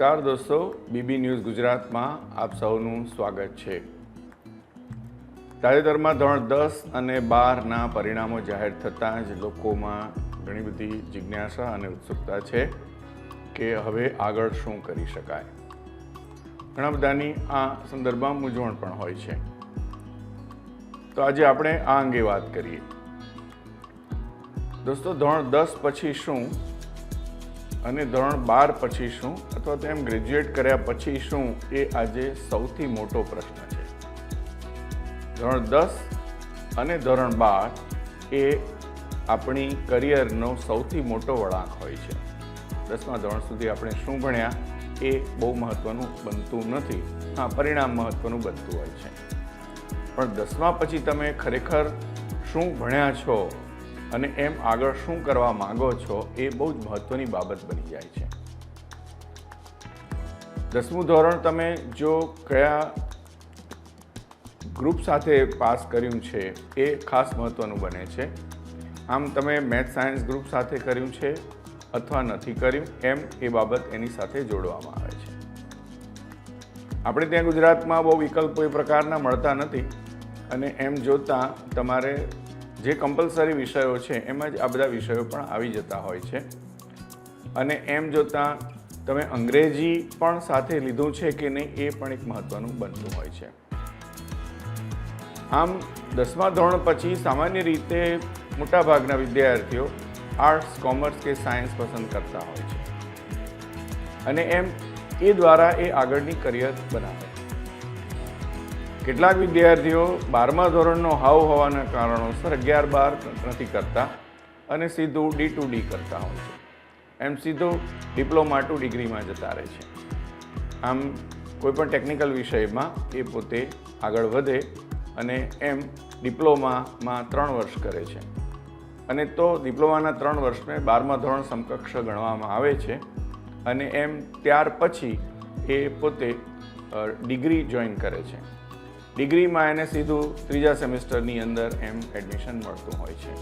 નમસ્કાર દોસ્તો, BB news ગુજરાતમાં આપ સૌનું સ્વાગત છે. તાજેતરમાં ધોરણ દસ અને બારના પરિણામો જાહેર થતાં જ લોકોમાં ઘણી બધી જિજ્ઞાસા અને ઉત્સુકતા છે કે હવે આગળ શું કરી શકાય. ઘણા બધાની આ સંદર્ભમાં મૂંઝવણ પણ હોય છે. તો આજે આપણે આ અંગે વાત કરીએ. દોસ્તો, ધોરણ દસ પછી શું અને ધોરણ બાર પછી શું અથવા તો એમ ગ્રેજ્યુએટ કર્યા પછી શું એ આજે સૌથી મોટો પ્રશ્ન છે. ધોરણ દસ અને ધોરણ બાર એ આપણી કરિયરનો સૌથી મોટો વળાંક હોય છે. દસમા ધોરણ સુધી આપણે શું ભણ્યા એ બહુ મહત્ત્વનું બનતું નથી. હા, પરિણામ મહત્ત્વનું બનતું હોય છે. પણ દસમા પછી તમે ખરેખર શું ભણ્યા છો અને એમ આગળ શું કરવા માંગો છો એ બહુ જ મહત્ત્વની બાબત બની જાય છે. દસમું ધોરણ તમે જો કયા ગ્રુપ સાથે પાસ કર્યું છે એ ખાસ મહત્ત્વનું બને છે. આમ તમે મેથ સાયન્સ ગ્રુપ સાથે કર્યું છે અથવા નથી કર્યું એમ એ બાબત એની સાથે જોડવામાં આવે છે. આપણે ત્યાં ગુજરાતમાં બહુ વિકલ્પ કોઈ પ્રકારના મળતા નથી અને એમ જોતાં તમારે જે કમ્પલસરી વિષયો છે, એમાં જ આ બધા વિષયો પણ આવી જતા હોય છે. અને એમ જોતાં તમે અંગ્રેજી પણ સાથે લીધું છે કે નહીં, એ પણ એક મહત્ત્વનું બનતું હોય છે. આમ, દસમા ધોરણ પછી સામાન્ય રીતે મોટાભાગના વિદ્યાર્થીઓ આર્ટ્સ કોમર્સ કે સાયન્સ પસંદ કરતા હોય છે. અને એમ, એ દ્વારા એ આગળની કરિયર બનાવે. કેટલાક વિદ્યાર્થીઓ બારમા ધોરણનો હાવ હોવાના કારણોસર અગિયાર બાર નથી કરતા અને સીધું ડી ટુ ડી કરતા હોય છે. એમ સીધું ડિપ્લોમા ટુ ડિગ્રીમાં જતા રહે છે. આમ કોઈપણ ટેકનિકલ વિષયમાં એ પોતે આગળ વધે અને એમ ડિપ્લોમામાં ત્રણ વર્ષ કરે છે. અને તો ડિપ્લોમાના ત્રણ વર્ષને બારમા ધોરણ સમકક્ષ ગણવામાં આવે છે અને એમ ત્યાર પછી એ પોતે ડિગ્રી જોઈન કરે છે. ડિગ્રીમાં એને સીધું ત્રીજા સેમેસ્ટરની અંદર એમ એડમિશન મળતું હોય છે.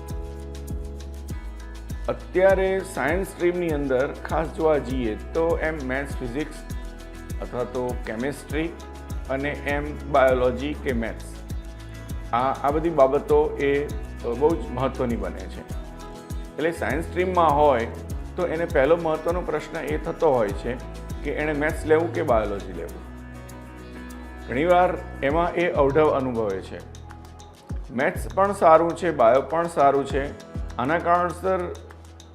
અત્યારે સાયન્સ સ્ટ્રીમની અંદર ખાસ જોવા જઈએ તો એમ મેથ્સ, ફિઝિક્સ અથવા તો કેમેસ્ટ્રી અને એમ બાયોલોજી કે મેથ્સ. આ આ બધી બાબતો એ બહુ જ મહત્ત્વની બને છે. એટલે સાયન્સ સ્ટ્રીમમાં હોય તો એને પહેલો મહત્ત્વનો પ્રશ્ન એ થતો હોય છે કે એણે મેથ્સ લેવું કે બાયોલોજી લેવું? ઘણીવાર એમાં એ અવઢવ અનુભવે છે. મેથ્સ પણ સારું છે બાયો પણ સારું છે. આના કારણસર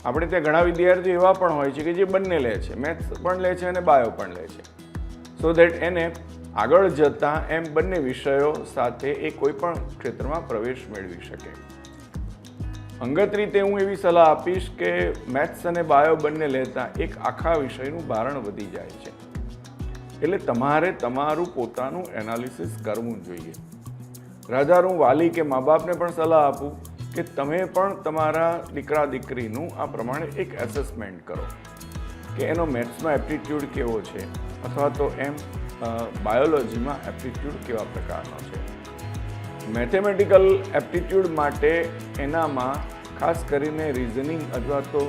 આપણે ત્યાં ઘણા વિદ્યાર્થીઓ એવા પણ હોય છે કે જે બંને લે છે. મેથ્સ પણ લે છે અને બાયો પણ લે છે. સો દેટ એને આગળ જતાં એમ બંને વિષયો સાથે એ કોઈ પણ ક્ષેત્રમાં પ્રવેશ મેળવી શકે. અંગત રીતે હું એવી સલાહ આપીશ કે મેથ્સ અને બાયો બંને લેતા એક આખા વિષયનું ભારણ વધી જાય છે. એટલે તમારે તમારું પોતાનું એનાલિસિસ કરવું જોઈએ. રાજા હું વાલી કે મા બાપને પણ સલાહ આપું કે તમે પણ તમારા દીકરા દીકરીનું આ પ્રમાણે એક એસેસમેન્ટ કરો. કે એનો મેથ્સમાં એપ્ટિટ્યૂડ કેવો છે? અથવા તો એમ બાયોલોજીમાં એપ્ટિટ્યૂડ કેવા પ્રકારનો છે? મેથેમેટિકલ એપ્ટિટ્યૂડ માટે એનામાં ખાસ કરીને રિઝનિંગ અથવા તો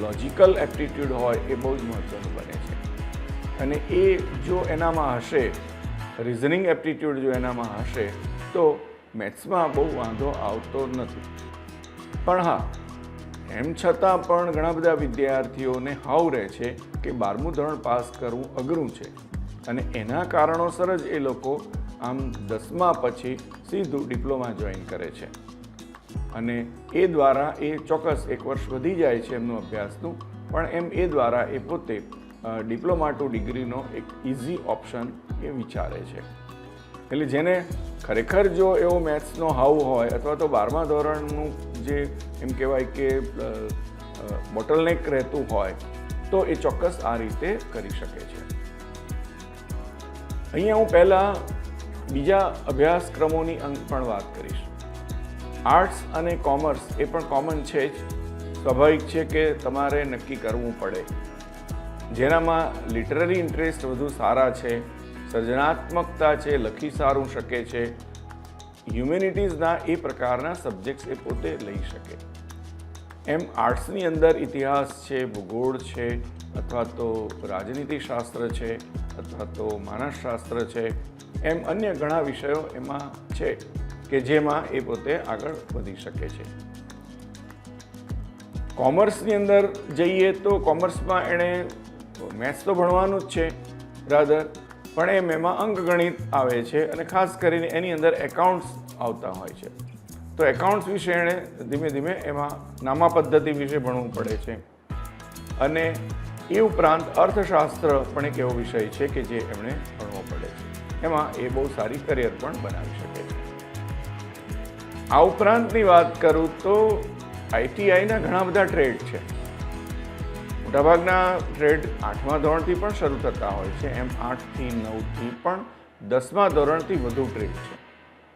લોજિકલ એપ્ટિટ્યૂડ હોય એ બહુ જ મહત્ત્વનું બને અને એ જો એનામાં હશે રિઝનિંગ એપ્ટિટ્યૂડ જો એનામાં હશે, તો મેથ્સમાં બહુ વાંધો આવતો નથી. પણ હા, એમ છતાં પણ ઘણા બધા વિદ્યાર્થીઓને હાવ રહે છે કે બારમું ધોરણ પાસ કરવું અઘરું છે. અને એના કારણોસર જ એ લોકો આમ દસમા પછી સીધું ડિપ્લોમા જોઈન કરે છે. અને એ દ્વારા એ ચોક્કસ એક વર્ષ વધી જાય છે એમનું અભ્યાસનું, પણ એમ એ દ્વારા એ પોતે ડિપ્લોમા ટુ ડિગ્રીનો એક ઇઝી ઓપ્શન એ વિચારે છે. એટલે જેને ખરેખર જો એવો મેથ્સનો હાવ હોય અથવા તો બારમા ધોરણનું જે એમ કહેવાય કે બોટલનેક રહેતું હોય, તો એ ચોક્કસ આ રીતે કરી શકે છે. અહીંયા હું પહેલાં બીજા અભ્યાસક્રમોની અંગ પણ વાત કરીશ. આર્ટ્સ અને કોમર્સ એ પણ કોમન છે જ. સ્વાભાવિક છે કે તમારે નક્કી કરવું પડે. જેનામાં લિટરરી ઇન્ટરેસ્ટ વધુ સારા છે, સર્જનાત્મકતા છે, લખી સારું શકે છે હ્યુમેનિટીઝના એ પ્રકારના સબ્જેક્ટ્સ એ પોતે લઈ શકે. એમ આર્ટ્સની અંદર ઇતિહાસ છે, ભૂગોળ છે, અથવા તો રાજનીતિશાસ્ત્ર છે, અથવા તો માનસશાસ્ત્ર છે, એમ અન્ય ઘણા વિષયો એમાં છે કે જેમાં એ પોતે આગળ વધી શકે છે. કોમર્સની અંદર જઈએ તો કોમર્સમાં એણે મેથ્સ તો ભણવાનું જ છે રાધર પણ એમ એમાં અંકગણિત આવે છે અને ખાસ કરીને એની અંદર એકાઉન્ટ્સ આવતા હોય છે. તો એકાઉન્ટ્સ વિશે એણે ધીમે ધીમે એમાં નામા પદ્ધતિ વિશે ભણવું પડે છે. અને એ ઉપરાંત અર્થશાસ્ત્ર પણ એક એવો વિષય છે કે જે એમણે ભણવો પડે છે. એમાં એ બહુ સારી કરિયર પણ બનાવી શકે છે. આ ઉપરાંતની વાત કરું તો આઈટીઆઈના ઘણા બધા ટ્રેડ છે. મોટાભાગના ટ્રેડ આઠમા ધોરણથી પણ શરૂ થતા હોય છે. એમ આઠથી નવથી પણ દસમા ધોરણથી વધુ ટ્રેડ છે.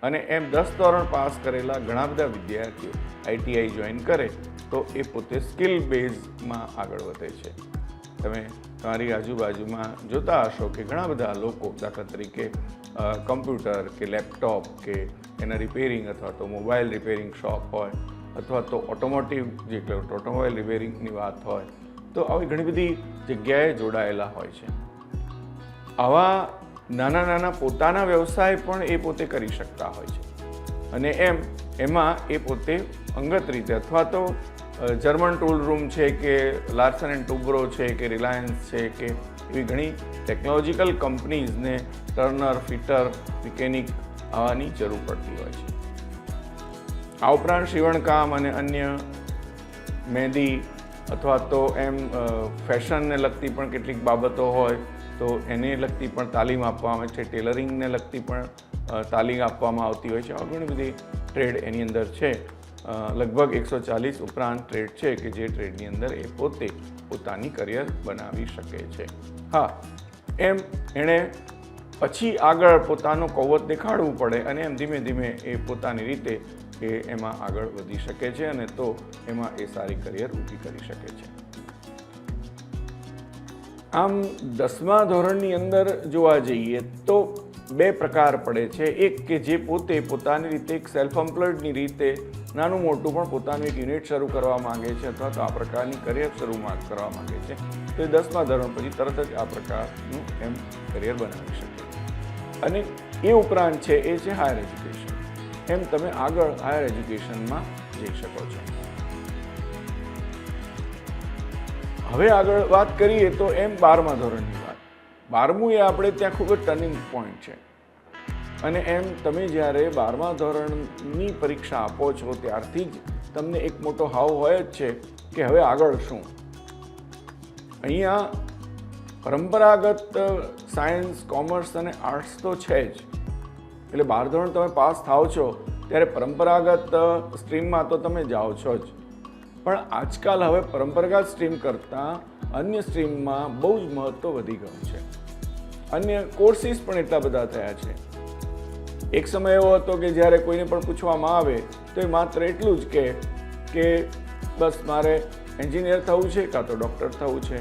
અને એમ દસ ધોરણ પાસ કરેલા ઘણા બધા વિદ્યાર્થીઓ આઈટીઆઈ જોઈન કરે તો એ પોતે સ્કિલ બેઝમાં આગળ વધે છે. તમે તમારી આજુબાજુમાં જોતા હશો કે ઘણા બધા લોકો દાખલા તરીકે કમ્પ્યુટર કે લેપટોપ કે એના રિપેરિંગ અથવા તો મોબાઈલ રિપેરિંગ શોપ હોય અથવા તો ઓટોમોટિવ જે ઓટોમોબાઈલ રિપેરિંગની વાત હોય તો આવી ઘણી બધી જગ્યાએ જોડાયેલા હોય છે. આવા નાના નાના પોતાના વ્યવસાય પણ એ પોતે કરી શકતા હોય છે. અને એમ, એમાં એ પોતે અંગત રીતે અથવા તો જર્મન ટૂલ રૂમ છે કે લાર્સન એન્ડ ટુબ્રો છે કે રિલાયન્સ છે કે એવી ઘણી ટેકનોલોજીકલ કંપનીઝને ટર્નર, ફિટર, મિકેનિક આવવાની જરૂર પડતી હોય છે. આ ઉપરાંત શિવણકામ અને અન્ય મહેંદી અથવા તો એમ ફેશનને લગતી પણ કેટલીક બાબતો હોય, તો એને લગતી પણ તાલીમ આપવામાં આવે છે, ટેલરિંગને લગતી પણ તાલીમ આપવામાં આવતી હોય છે. ઘણી બધી ટ્રેડ એની અંદર છે. લગભગ એકસો ચાલીસ ઉપરાંત ટ્રેડ છે કે જે ટ્રેડની અંદર એ પોતે પોતાની કરિયર બનાવી શકે છે. હા, એમ, એણે પછી આગળ પોતાનો કૌવત દેખાડવું પડે અને એમ ધીમે ધીમે એ પોતાની રીતે એ એમાં આગળ વધી શકે છે અને તો એમાં એ સારી કરિયર ઊભી કરી શકે છે. આમ દસમા ધોરણની અંદર જોવા જઈએ તો બે પ્રકાર પડે છે. એક કે જે પોતે પોતાની રીતે એક સેલ્ફ એમ્પ્લોયડની રીતે નાનું મોટું પણ પોતાનું એક યુનિટ શરૂ કરવા માંગે છે અથવા તો આ પ્રકારની કરિયર શરૂ કરવા માંગે છે. તો એ દસમા ધોરણ પછી તરત જ આ પ્રકારનું એમ કરિયર બનાવી શકે. અને એ ઉપરાંત છે એ છે હાયર એજ્યુકેશન એમ તમે આગળ હાયર એજ્યુકેશનમાં જઈ શકો છો. હવે આગળ વાત કરીએ તો એમ બારમા ધોરણની વાત. બારમું એ આપણે ત્યાં ખૂબ જ ટર્નિંગ પોઈન્ટ છે. અને એમ તમે જ્યારે બારમા ધોરણની પરીક્ષા આપો છો ત્યારથી જ તમને એક મોટો હાવ હોય જ છે કે હવે આગળ શું? અહીંયા પરંપરાગત સાયન્સ કોમર્સ અને આર્ટ્સ તો છે જ. એટલે બાર ધોરણ તમે પાસ થાવ છો, ત્યારે પરંપરાગત સ્ટ્રીમમાં તો તમે જાઓ છો જ. પણ આજકાલ હવે પરંપરાગત સ્ટ્રીમ કરતાં અન્ય સ્ટ્રીમમાં બહુ જ મહત્ત્વ વધી ગયું છે. અન્ય કોર્સિસ પણ એટલા બધા થયા છે. એક સમય એવો હતો કે જ્યારે કોઈને પણ પૂછવામાં આવે, તો એ માત્ર એટલું જ કે કે બસ મારે એન્જિનિયર થવું છે, કાં તો ડૉક્ટર થવું છે.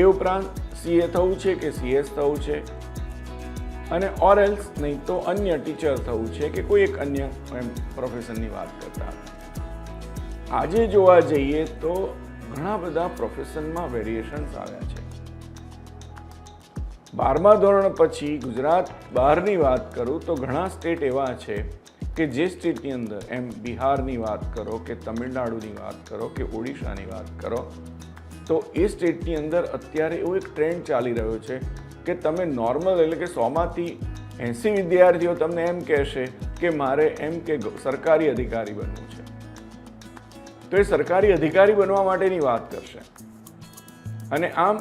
એ ઉપરાંત સીએ થવું છે કે સીએસ થવું છે. અને ઓર એલ્સ નહીં તો અન્ય ટીચર થવું છે કે કોઈ એક અન્ય એમ પ્રોફેશનની વાત કરતા. આજે જોવા જઈએ તો ઘણા બધા પ્રોફેશનમાં વેરિએશન્સ આવ્યા છે. બારમા ધોરણ પછી ગુજરાત બહારની વાત કરું તો ઘણા સ્ટેટ એવા છે કે જે સ્ટેટની અંદર એમ બિહારની વાત કરો કે તમિલનાડુની વાત કરો કે ઓડિશાની વાત કરો, તો એ સ્ટેટની અંદર અત્યારે એવો એક ટ્રેન્ડ ચાલી રહ્યો છે કે તમે નોર્મલ એટલે કે સોમાંથી એંસી વિદ્યાર્થીઓ તમને એમ કહેશે કે મારે એમ કે સરકારી અધિકારી બનવું છે. તો એ સરકારી અધિકારી બનવા માટેની વાત કરશે. અને આમ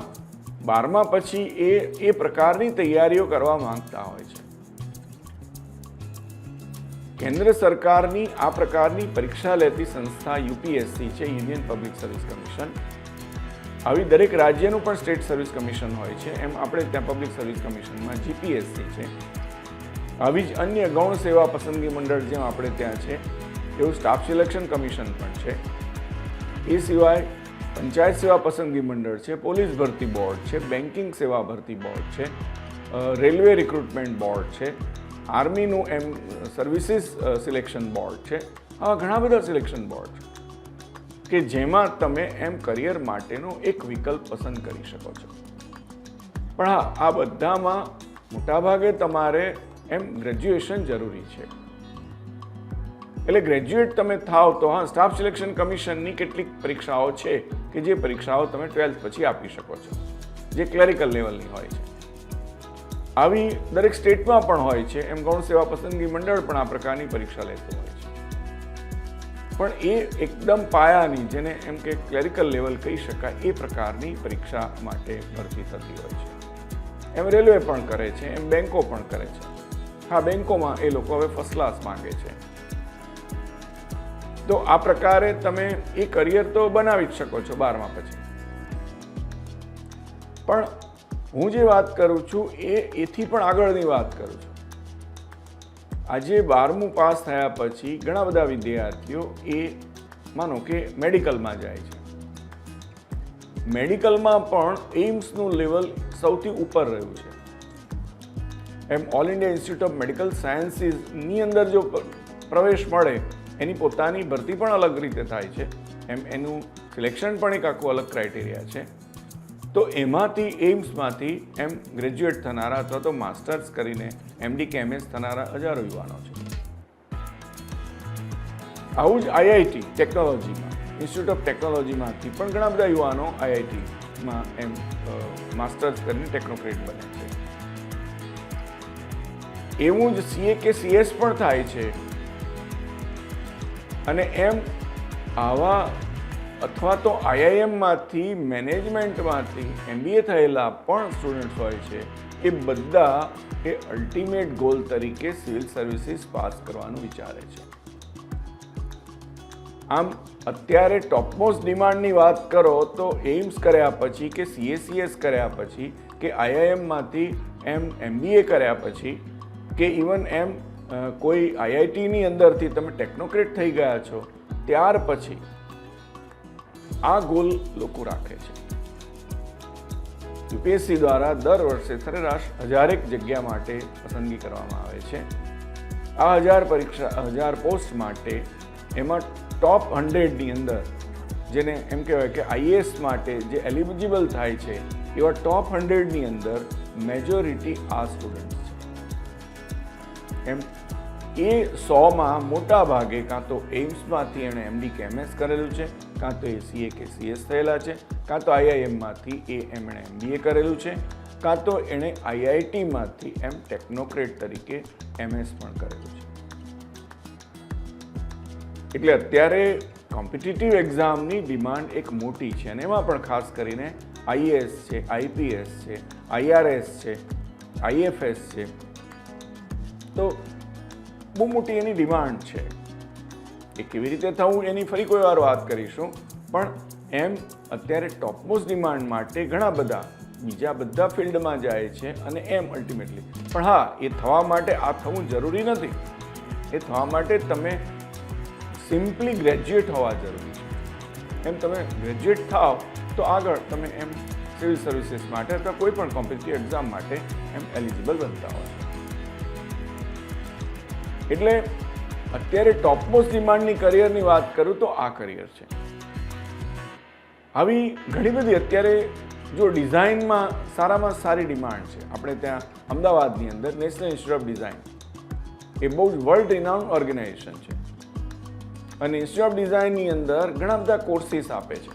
બારમા પછી એ એ પ્રકારની તૈયારીઓ કરવા માંગતા હોય છે. કેન્દ્ર સરકારની આ પ્રકારની પરીક્ષા લેતી સંસ્થા યુપીએસસી છે યુનિયન પબ્લિક સર્વિસ કમિશન આવી દરેક રાજ્યનું પણ સ્ટેટ સર્વિસ કમિશન હોય છે. એમ આપણે ત્યાં પબ્લિક સર્વિસ કમિશનમાં જીપીએસસી છે. આવી જ અન્ય ગૌણ સેવા પસંદગી મંડળ જેમ આપણે ત્યાં છે, એવું સ્ટાફ સિલેક્શન કમિશન પણ છે. એ સિવાય પંચાયત સેવા પસંદગી મંડળ છે, પોલીસ ભરતી બોર્ડ છે, બેન્કિંગ સેવા ભરતી બોર્ડ છે રેલવે રિક્રુટમેન્ટ બોર્ડ છે, આર્મીનું એમ સર્વિસીસ સિલેક્શન બોર્ડ છે. આવા ઘણા બધા સિલેક્શન બોર્ડ છે. કે જેમાં તમે એમ કરિયર માટેનો એક વિકલ્પ પસંદ કરી શકો છો. પણ હા, આ બધામાં મોટાભાગે તમારે એમ ગ્રેજ્યુએશન જરૂરી છે. એટલે ગ્રેજ્યુએટ તમે થાવ તો હા સ્ટાફ સિલેક્શન કમિશનની કેટલીક પરીક્ષાઓ છે કે જે પરીક્ષાઓ તમે ટ્વેલ્થ પછી આપી શકો છો, જે ક્લેરિકલ લેવલની હોય છે. આવી દરેક સ્ટેટમાં પણ હોય છે, એમ ગૌણ સેવા પસંદગી મંડળ પણ આ પ્રકારની પરીક્ષા લેતું હોય છે. પણ એ એકદમ પાયાની, જેને એમ કે ક્લેરિકલ લેવલ કહી શકાય, એ પ્રકારની પરીક્ષા માટે ભરતી થતી હોય છે. એમ રેલવે પણ કરે છે, એમ બેન્કો પણ કરે છે. હા બેન્કોમાં એ લોકો હવે ફર્સ્ટ ક્લાસ માંગે છે. તો આ પ્રકારે તમે એ કરિયર તો બનાવી જ શકો છો બારમા પછી. પણ હું જે વાત કરું છું, એ એથી પણ આગળની વાત કરું છું. આજે બારમું પાસ થયા પછી ઘણા બધા વિદ્યાર્થીઓ એ, માનો કે મેડિકલમાં જાય છે. મેડિકલમાં પણ એઇમ્સનું લેવલ સૌથી ઉપર રહ્યું છે. એમ all India institute of medical સાયન્સીસની અંદર જો પ્રવેશ મળે, એની પોતાની ભરતી પણ અલગ રીતે થાય છે. એમ એનું સિલેક્શન પણ એક આખું અલગ ક્રાઇટેરિયા છે. તો એમાંથી એઇમ્સમાંથી એમ ગ્રેજ્યુએટ થનારા અથવા તો માસ્ટર્સ કરીને એમડી કે એમએસ થનારા હજારો યુવાનો છે. આવું જ આઈઆઈટી ટેકનોલોજીમાં ઇન્સ્ટિટ્યૂટ ઓફ ટેકનોલોજીમાંથી પણ ઘણા બધા યુવાનો આઈઆઈટીમાં એમ માસ્ટર્સ કરીને ટેકનોક્રેટ બને છે. એવું જ સીએ કે સીએસ પણ થાય છે. અને એમ આવા અથવા તો આઈઆઈએમમાંથી મેનેજમેન્ટમાંથી એમબીએ થયેલા પણ સ્ટુડન્ટ્સ હોય છે. એ બધા એ અલ્ટિમેટ ગોલ તરીકે સિવિલ સર્વિસીસ પાસ કરવાનું વિચારે છે. આમ, અત્યારે ટોપમોસ્ટ ડિમાન્ડની વાત કરો તો એઇમ્સ કર્યા પછી કે સીએસીએસ કર્યા પછી કે આઈઆઈએમમાંથી એમ એમબીએ કર્યા પછી કે ઇવન એમ કોઈ આઈઆઈટીની અંદરથી તમે ટેકનોક્રેટ થઈ ગયા છો, ત્યાર પછી આ ગોલ લોકો રાખે છે. યુપીએસસી દ્વારા દર વર્ષે સરેરાશ હજારેક જગ્યા માટે પસંદગી કરવામાં આવે છે. આ હજાર પરીક્ષા હજાર પોસ્ટ માટે એમાં ટોપ હંડ્રેડની અંદર જેને એમ કહેવાય કે આઈએએસ માટે જે એલિજિબલ થાય છે, એવા ટોપ હંડ્રેડની અંદર મેજોરિટી આ સ્ટુડન્ટ છે. એમ એ સોમાં મોટા ભાગે કાં તો એઇમ્સમાંથી એણે એમડી કે એમએસ કરેલું છે, કાં તો એ સીએ કે સીએસ થયેલા છે, કાં તો આઈઆઈએમમાંથી એ એમણે એમબીએ કરેલું છે, કાં તો એણે આઈઆઈટીમાંથી એમ ટેકનોક્રેટ તરીકે એમએસ પણ કરેલું છે. એટલે અત્યારે કોમ્પિટિટિવ એક્ઝામની ડિમાન્ડ એક મોટી છે અને એમાં પણ ખાસ કરીને આઈએએસ છે આઈપીએસ છે આઈઆરએસ છે આઈએફએસ છે. તો બહુ મોટી એની ડિમાન્ડ છે. એ કેવી રીતે થવું એની ફરી કોઈ વાર વાત કરીશું. પણ એમ અત્યારે ટોપમોસ્ટ ડિમાન્ડ માટે ઘણા બધા, બીજા બધા ફિલ્ડમાં જાય છે અને એમ અલ્ટિમેટલી પણ હા, એ થવા માટે આ થવું જરૂરી નથી. એ થવા માટે તમે સિમ્પલી ગ્રેજ્યુએટ હોવા જરૂરી છે. એમ તમે ગ્રેજ્યુએટ થાવ, તો આગળ તમે એમ સિવિલ સર્વિસીસ માટે અથવા કોઈ પણ કોમ્પિટિટિવ એક્ઝામ માટે એમ એલિજિબલ બનતા હોય. એટલે અત્યારે ટોપમોસ્ટ ડિમાન્ડની કરિયરની વાત કરું તો આ કરિયર છે. આવી ઘણી બધી અત્યારે જો ડિઝાઇનમાં સારામાં સારી ડિમાન્ડ છે, આપણે ત્યાં અમદાવાદની અંદર નેશનલ ઇન્સ્ટિટ્યૂટ ઓફ ડિઝાઇન એ બહુ જ વર્લ્ડ રિનાઉન્ડ ઓર્ગેનાઇઝેશન છે. અને ઇન્સ્ટિટ્યૂટ ઓફ ડિઝાઇનની અંદર ઘણા બધા કોર્સીસ આપે છે.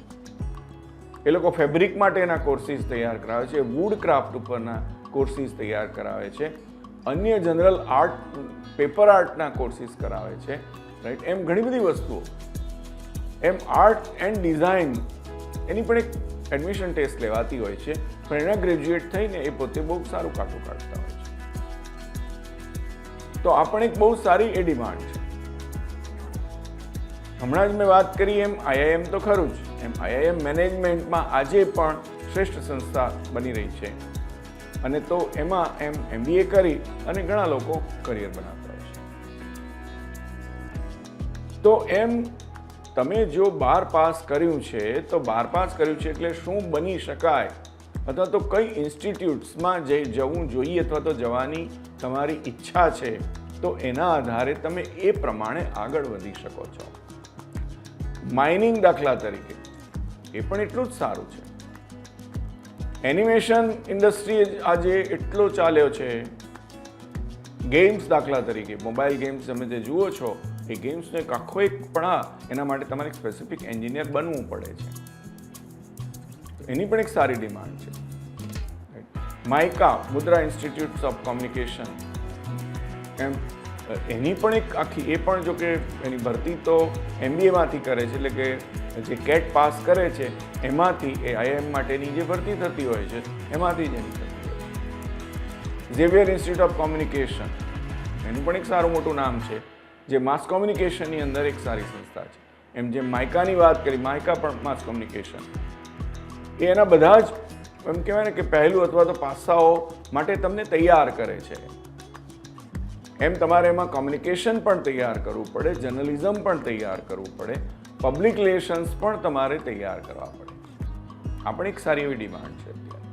એ લોકો ફેબ્રિક માટેના કોર્સીસ તૈયાર કરાવે છે વુડ ક્રાફ્ટ ઉપરના કોર્સીસ તૈયાર કરાવે છે. અન્ય જનરલ આર્ટ, પેપર આર્ટના કોર્સીસ કરાવે છે રાઈટ એમ ઘણી બધી વસ્તુઓ. એમ આર્ટ એન્ડ ડિઝાઇન એની પણ એક એડમિશન ટેસ્ટ લેવાતી હોય છે. પણ એના ગ્રેજ્યુએટ થઈને એ પોતે બહુ સારું કાઢું કાઢતા હોય છે. તો આ પણ એક બહુ સારી એ ડિમાન્ડ છે. હમણાં જ મેં વાત કરી એમ આઈઆઈએમ તો ખરું જ. એમ આઈઆઈએમ મેનેજમેન્ટમાં આજે પણ શ્રેષ્ઠ સંસ્થા બની રહી છે. અને તો એમાં એમ એમબીએ કરી અને ઘણા લોકો કરિયર બનાવતા હોય છે. તો એમ તમે જો બાર પાસ કર્યું છે, તો બાર પાસ કર્યું છે એટલે શું બની શકાય? અથવા તો કઈ ઇન્સ્ટિટ્યૂટ્સમાં જઈ જવું જોઈએ અથવા તો જવાની તમારી ઈચ્છા છે, તો એના આધારે તમે એ પ્રમાણે આગળ વધી શકો છો. માઇનિંગ દાખલા તરીકે. એ પણ એટલું જ સારું છે. એનિમેશન ઇન્ડસ્ટ્રી આજે એટલો ચાલ્યો છે. ગેમ્સ દાખલા તરીકે મોબાઈલ ગેમ્સ તમે જે જુઓ છો, એ ગેમ્સનો એક આખો એક પણ એના માટે તમારે સ્પેસિફિક એન્જિનિયર બનવું પડે છે. એની પણ એક સારી ડિમાન્ડ છે. MICA Mudra institutes of communication એમ, એની પણ એક આખી, એ પણ જો કે એની ભરતી તો એમબીએમાંથી કરે છે, એટલે કે જે કેટ પાસ કરે છે, એમાંથી એ આઈએમ માટેની જે ભરતી થતી હોય છે, એમાંથી જ એની થતી હોય ઝેવિયર ઇન્સ્ટિટ્યૂટ ઓફ કોમ્યુનિકેશન એનું પણ એક સારું મોટું નામ છે, જે માસ કોમ્યુનિકેશનની અંદર એક સારી સંસ્થા છે. એમ જેમ માયકાની વાત કરી માયકા પણ માસ કોમ્યુનિકેશન એ એના બધા જ, એમ કહેવાય ને કે પહેલું અથવા તો પાસાઓ માટે તમને તૈયાર કરે છે. એમ તમારે એમાં કોમ્યુનિકેશન પણ તૈયાર કરવું પડે જર્નલિઝમ પણ તૈયાર કરવું પડે પબ્લિક રિલેશન્સ પણ તમારે તૈયાર કરવા પડે. આપણે એક સારી એવી ડિમાન્ડ છે અત્યારે.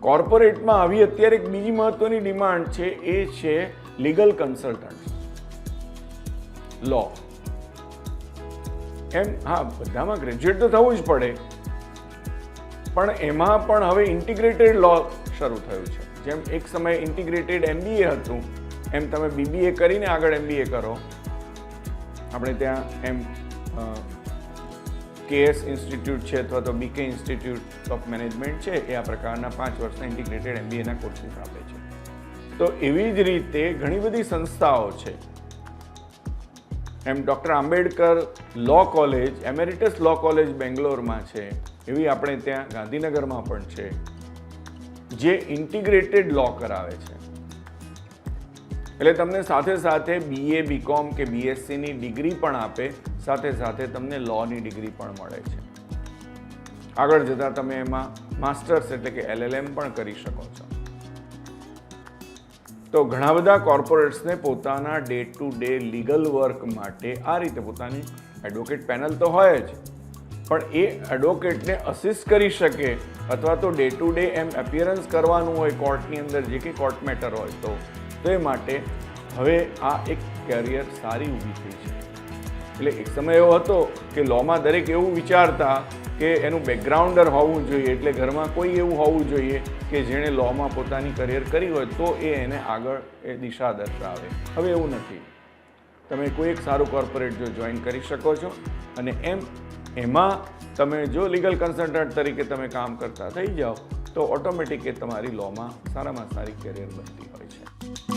કોર્પોરેટમાં આવી અત્યારે એક બીજી મહત્વની ડિમાન્ડ છે, એ છે લીગલ કન્સલ્ટન્ટ લો એમ, હા, બધામાં ગ્રેજ્યુએટ તો થવું જ પડે. પણ એમાં પણ હવે ઇન્ટિગ્રેટેડ લો શરૂ થયું છે. જેમ એક સમયે ઇન્ટિગ્રેટેડ એમબીએ હતું, એમ તમે બીબીએ કરીને આગળ એમબીએ કરો. આપણે ત્યાં એમ કેએસ ઇન્સ્ટિટ્યૂટ છે અથવા તો બીકે ઇન્સ્ટિટ્યૂટ ઓફ મેનેજમેન્ટ છે, એ આ પ્રકારના પાંચ વર્ષના ઇન્ટિગ્રેટેડ એમબીએના કોર્સિસ આપે છે. તો એવી જ રીતે ઘણી બધી સંસ્થાઓ છે. એમ doctor Ambedkar law college, Emeritus law college બેંગ્લોરમાં છે, એવી આપણે ત્યાં ગાંધીનગરમાં પણ છે, જે ઇન્ટિગ્રેટેડ લો કરાવે છે. એટલે તમને સાથે સાથે બીએ બીકોમ કે બીએસસીની ડિગ્રી પણ આપે, સાથે સાથે તમને લોની ડિગ્રી પણ મળે છે. આગળ જતાં તમે એમાં માસ્ટર્સ એટલે કે એલએલએમ પણ કરી શકો છો. તો ઘણા બધા કોર્પોરેટ્સને પોતાના day to day legal work માટે આ રીતે પોતાની એડવોકેટ પેનલ તો હોય જ, પણ એ એડવોકેટને અસિસ્ટ કરી શકે અથવા તો ડે ટુ ડે એમ અપિયરન્સ કરવાનું હોય કોર્ટની અંદર, જે કે કોર્ટ મેટર હોય તો. તો માટે હવે આ એક કેરિયર સારી ઊભી થઈ છે. એટલે એક સમય એવો હતો કે લોમાં દરેક એવું વિચારતા કે એનું બેકગ્રાઉન્ડર હોવું જોઈએ, એટલે ઘરમાં કોઈ એવું હોવું જોઈએ કે જેણે લોમાં પોતાની કરિયર કરી હોય, તો એ એને આગળ એ દિશા દર્શાવે. હવે એવું નથી. તમે કોઈ એક સારું કોર્પોરેટ જો જોઈન કરી શકો છો અને એમ, એમાં તમે જો લીગલ કન્સલ્ટન્ટ તરીકે તમે કામ કરતા થઈ જાઓ, તો ઓટોમેટિક એ તમારી લોમાં સારામાં સારી કેરિયર બનતી હોય છે.